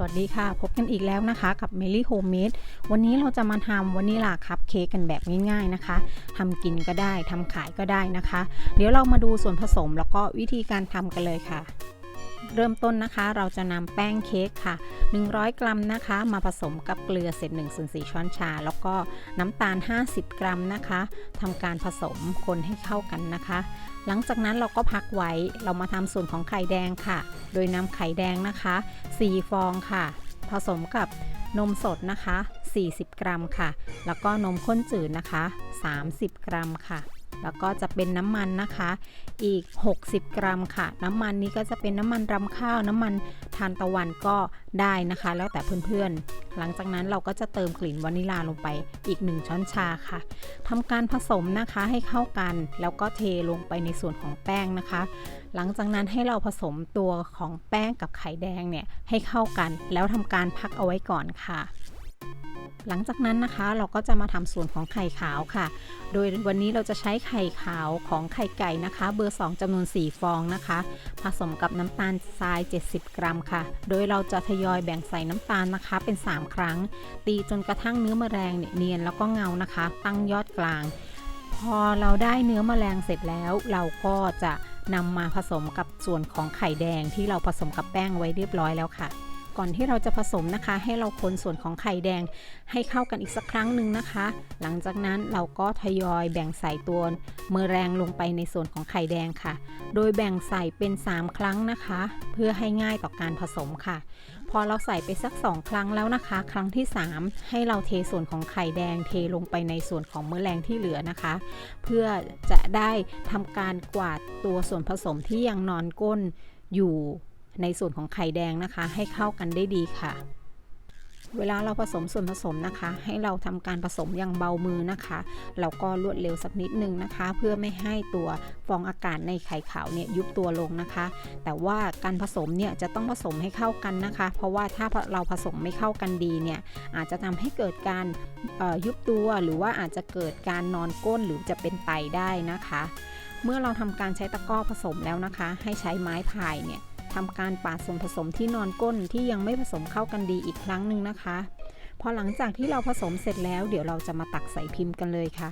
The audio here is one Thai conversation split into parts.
สวัสดีค่ะ พบกันอีกแล้วนะคะกับ m e l y Homemade วันนี้เราจะมาทำวานิลาคัพเค้กกันแบบง่ายๆนะคะทำกินก็ได้ทำขายก็ได้นะคะ เดี๋ยวเรามาดูส่วนผสมแล้วก็วิธีการทำกันเลยค่ะ เริ่มต้นนะคะ เราจะนำแป้งเค้กค่ะ 100 กรัมนะคะ มาผสมกับเกลือเศษ1ส่วน4ช้อนชา แล้วก็น้ำตาล 50 กรัมนะคะทำการผสมคนให้เข้ากันนะคะ หลังจากนั้นเราก็พักไว้เรามาทำส่วนของไข่แดงค่ะ โดยนำไข่แดงนะคะ 4 ฟองค่ะ ผสมกับนมสดนะคะ 40 กรัมค่ะ แล้วก็นมข้นจืดนะคะ 30 กรัมค่ะ แล้วก็จะเป็นน้ำมันนะคะ อีก 60 กรัมค่ะ น้ำมันนี้ก็จะเป็นน้ำมันรำข้าว น้ำมันทานตะวันก็ได้นะคะ แล้วแต่เพื่อนๆ หลังจากนั้นเราก็จะเติมกลิ่นวานิลาลงไปอีก 1 ช้อนชาค่ะทำการผสมนะคะให้เข้ากัน แล้วก็เทลงไปในส่วนของแป้งนะคะ หลังจากนั้นให้เราผสมตัวของแป้งกับไข่แดงเนี่ยให้เข้ากัน แล้วทำการพักเอาไว้ก่อนค่ะ หลังจากนั้นนะคะเราก็จะมาทำส่วนของไข่ขาวค่ะ โดยวันนี้เราจะใช้ไข่ขาวของไข่ไก่นะคะ เบอร์ 2จำนวน 4 ฟองนะคะ ผสมกับน้ำตาลทราย 70 กรัมค่ะ โดยเราจะทยอยแบ่งใส่น้ำตาลนะคะเป็น 3 ครั้ง ตีจนกระทั่งเนื้อมแมลงเนียนแล้วก็เงานะคะ ตั้งยอดกลาง พอเราได้เนื้อมแมลงเสร็จแล้ว เราก็จะนำมาผสมกับส่วนของไข่แดงที่เราผสมกับแป้งไว้เรียบร้อยแล้วค่ะ ก่อนที่เราจะผสมนะคะ ให้เราคนส่วนของไข่แดงให้เข้ากันอีกสักครั้งหนึ่งนะคะ หลังจากนั้นเราก็ทยอยแบ่งใส่ตัวเมอแรงลงไปในส่วนของไข่แดงค่ะ โดยแบ่งใส่เป็น 3 ครั้งนะคะ เพื่อให้ง่ายต่อการผสมค่ะ พอเราใส่ไปสัก 2 ครั้งแล้วนะคะ ครั้งที่ 3 ให้เราเทส่วนของไข่แดงเทลงไปในส่วนของเมอแรงที่เหลือนะคะ เพื่อจะได้ทำการกวาดตัวส่วนผสมที่ยังนอนก้นอยู่ ในส่วนของไข่แดงนะคะ ให้เข้ากันได้ดีค่ะ เวลาเราผสมส่วนผสมนะคะ ให้เราทำการผสมอย่างเบามือนะคะแล้วก็รวดเร็วสักนิดนึงนะคะ เพื่อไม่ให้ตัวฟองอากาศในไข่ขาวเนี่ยยุบตัวลงนะคะ แต่ว่าการผสมเนี่ยจะต้องผสมให้เข้ากันนะคะ เพราะว่าถ้าเราผสมไม่เข้ากันดีเนี่ยอาจจะทำให้เกิดการยุบตัวหรือว่าอาจจะเกิดการนอนก้นหรือจะเป็นไตได้นะคะเมื่อเราทำการใช้ตะกร้อผสมแล้วนะคะ ให้ใช้ไม้พายเนี่ย ทำการปาดส่วนผสมที่นอนก้นที่ยังไม่ผสมเข้ากันดีอีกครั้งหนึ่งนะคะ พอหลังจากที่เราผสมเสร็จแล้ว เดี๋ยวเราจะมาตักใส่พิมพ์กันเลยค่ะ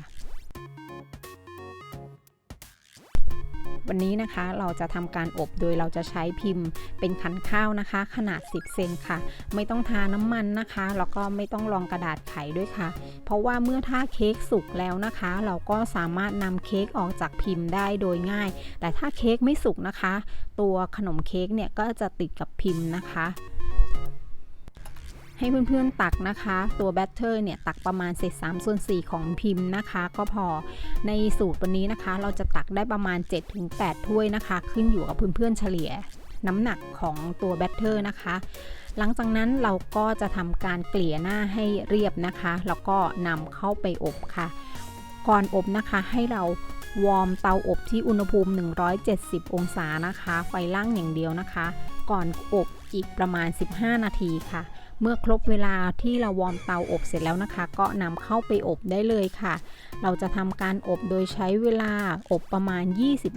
วันนี้นะคะเราจะทำการอบโดยเราจะใช้พิมพ์เป็นขันข้าวนะคะ ขนาด 10 เซนค่ะ ไม่ต้องทาน้ำมันนะคะ แล้วก็ไม่ต้องรองกระดาษไขด้วยค่ะ เพราะว่าเมื่อถ้าเค้กสุกแล้วนะคะ เราก็สามารถนำเค้กออกจากพิมพ์ได้โดยง่าย แต่ถ้าเค้กไม่สุกนะคะ ตัวขนมเค้กเนี่ยก็จะติดกับพิมพ์นะคะ ให้เพื่อนๆตักนะคะ ตัวแบตเตอร์เนี่ยตักประมาณเศษ3ส่วน4ของพิมพ์นะคะ ก็พอในสูตรวันนี้นะคะ เราจะตักได้ประมาณ 7-8 ถ้วยนะคะ ขึ้นอยู่กับเพื่อนๆเฉลี่ยน้ำหนักของตัวแบตเตอร์นะคะ หลังจากนั้นเราก็จะทำการเกลี่ยหน้าให้เรียบนะคะ แล้วก็นำเข้าไปอบค่ะ ก่อนอบนะคะให้เราวอร์มเตาอบที่อุณหภูมิ 170 องศานะคะ ไฟล่างอย่างเดียวนะคะ ก่อนอบอีกประมาณ 15 นาทีค่ะ เมื่อครบเวลาที่เราวอร์มเตาอบเสร็จแล้วนะคะ ก็นำเข้าไปอบได้เลยค่ะ เราจะทำการอบโดยใช้เวลาอบประมาณ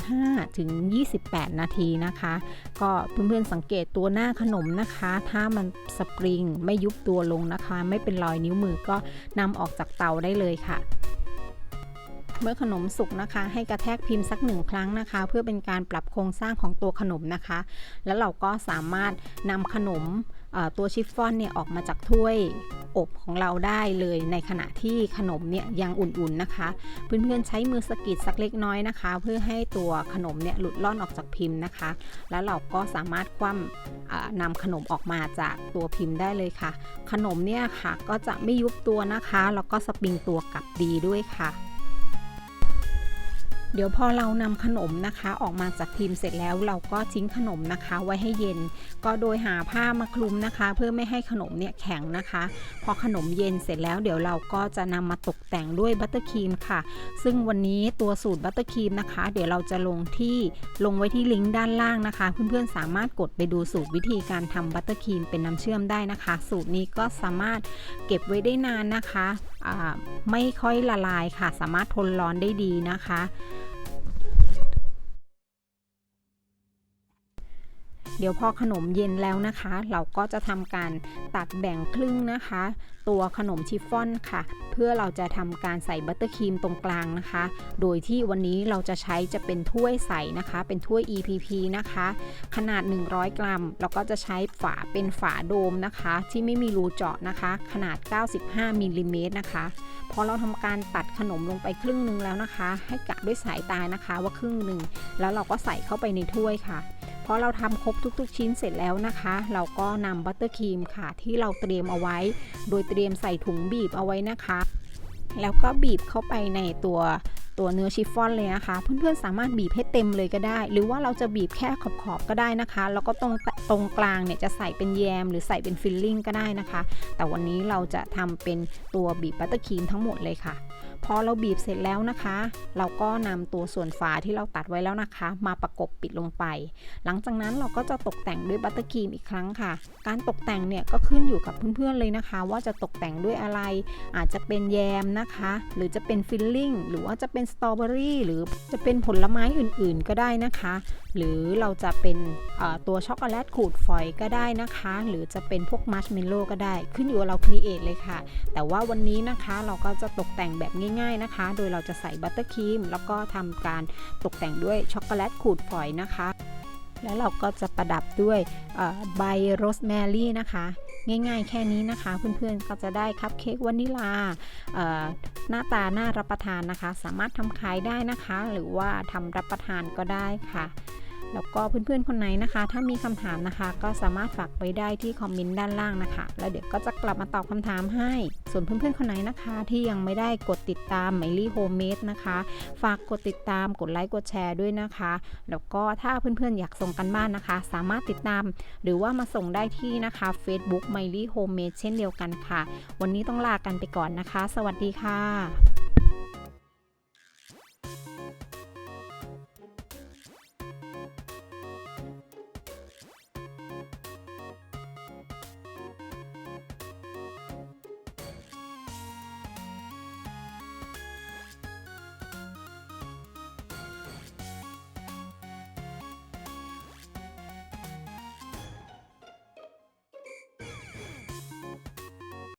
25ถึง28 นาทีนะคะ ก็เพื่อนๆสังเกตตัวหน้าขนมนะคะ ถ้ามันสปริงไม่ยุบตัวลงนะคะ ไม่เป็นรอยนิ้วมือก็นำออกจากเตาได้เลยค่ะเมื่อขนมสุกนะคะ ให้กระแทกพิมพ์สักหนึ่งครั้งนะคะ เพื่อเป็นการปรับโครงสร้างของตัวขนมนะคะ แล้วเราก็สามารถนำขนม ตัวชิฟฟ่อนเนี่ยออกมาจากถ้วยอบของเราได้เลยในขณะที่ขนมเนี่ยยังอุ่นๆนะคะ เพื่อนๆใช้มือสกิดสักเล็กน้อยนะคะ เพื่อให้ตัวขนมเนี่ยหลุดล่อนออกจากพิมพ์นะคะ แล้วเราก็สามารถคว่ำนำขนมออกมาจากตัวพิมพ์ได้เลยค่ะ ขนมเนี่ยค่ะก็จะไม่ยุบตัวนะคะแล้วก็สปริงตัวกลับดีด้วยค่ะ เดี๋ยวพอเรานำขนมนะคะออกมาจากพิมพ์เสร็จแล้วเราก็ทิ้งขนมนะคะไว้ให้เย็น ก็โดยหาผ้ามาคลุมนะคะ เพื่อไม่ให้ขนมเนี่ยแข็งนะคะ พอขนมเย็นเสร็จแล้วเดี๋ยวเราก็จะนำมาตกแต่งด้วยบัตเตอร์ครีมค่ะ ซึ่งวันนี้ตัวสูตรบัตเตอร์ครีมนะคะ เดี๋ยวเราจะลงที่ลงไว้ที่ลิงก์ด้านล่างนะคะ เพื่อนๆสามารถกดไปดูสูตรวิธีการทำบัตเตอร์ครีมเป็นน้ำเชื่อมได้นะคะ สูตรนี้ก็สามารถเก็บไว้ได้นานนะคะ ไม่ค่อยละลายค่ะ สามารถทนร้อนได้ดีนะคะ เดี๋ยวพอขนมเย็นแล้วนะคะ เราก็จะทำการตัดแบ่งครึ่งนะคะ ตัวขนมชิฟฟ่อนค่ะ เพื่อเราจะทำการใส่บัตเตอร์ครีมตรงกลางนะคะ โดยที่วันนี้เราจะใช้จะเป็นถ้วยใสนะคะ เป็นถ้วย EPP นะคะ ขนาด 100 กรัม แล้วก็จะใช้ฝาเป็นฝาโดมนะคะ ที่ไม่มีรูเจาะนะคะ ขนาด 95มิลลิเมตรนะคะพอเราทำการตัดขนมลงไปครึ่งหนึ่งแล้วนะคะ ให้กะด้วยสายตานะคะว่าครึ่งหนึ่งแล้วเราก็ใส่เข้าไปในถ้วยค่ะ อเราทำครบทุกๆ ชิ้นเสร็จแล้วนะคะ เราก็นำบัตเตอร์ครีมค่ะ ที่เราเตรียมเอาไว้ โดยเตรียมใส่ถุงบีบเอาไว้นะคะ แล้วก็บีบเข้าไปในตัวตัวเนื้อชิฟฟ่อนเลยนะคะ เพื่อนๆสามารถบีบให้เต็มเลยก็ได้ หรือว่าเราจะบีบแค่ขอบๆก็ได้นะคะ แล้วก็ตรงตรงกลางเนี่ยจะใส่เป็นแยม หรือใส่เป็นฟิลลิ่งก็ได้นะคะ แต่วันนี้เราจะทำเป็นตัวบีบบัตเตอร์ครีมทั้งหมดเลยค่ะ พอเราบีบเสร็จแล้วนะคะ เราก็นำตัวส่วนฝาที่เราตัดไว้แล้วนะคะ มาประกบปิดลงไป หลังจากนั้นเราก็จะตกแต่งด้วยบัตเตอร์ครีมอีกครั้งค่ะ การตกแต่งเนี่ยก็ขึ้นอยู่กับเพื่อนๆเลยนะคะ ว่าจะตกแต่งด้วยอะไร อาจจะเป็นแยมนะคะ หรือจะเป็นฟิลลิ่งหรือว่าจะเป็นสตรอเบอรี่หรือจะเป็นผลไม้อื่นๆก็ได้นะคะ หรือเราจะเป็นตัวช็อกโกแลตขูดฝอยก็ได้นะคะ หรือจะเป็นพวกมัชเมลโล่ก็ได้ ขึ้นอยู่กับเราครีเอทเลยค่ะ แต่ว่าวันนี้นะคะเราก็จะตกแต่งแบบง่ายๆนะคะ โดยเราจะใส่บัตเตอร์ครีมแล้วก็ทำการตกแต่งด้วยช็อกโกแลตขูดฝอยนะคะ แล้วเราก็จะประดับด้วยใบโรสแมรี่นะคะง่ายๆ แค่นี้นะคะ เพื่อนๆก็จะได้คัพเค้กวานิลาหน้าตาน่ารับประทานนะคะ สามารถทำขายได้นะคะ หรือว่าทำรับประทานก็ได้ค่ะ แล้วก็เพื่อนๆคนไหนนะคะ ถ้ามีคำถามนะคะ ก็สามารถฝากไว้ได้ที่คอมเมนต์ด้านล่างนะคะ แล้วเดี๋ยวก็จะกลับมาตอบคำถามให้ ส่วนเพื่อนๆคนไหนนะคะที่ยังไม่ได้กดติดตามไมลี่โฮมเมดนะคะ ฝากกดติดตามกดไลค์กดแชร์ด้วยนะคะ แล้วก็ถ้าเพื่อนๆอยากส่งกันบ้านนะคะ สามารถติดตาม หรือว่ามาส่งได้ที่นะคะ Facebook ไมลี่โฮมเมดเช่นเดียวกันค่ะ วันนี้ต้องลากันไปก่อนนะคะ สวัสดีค่ะ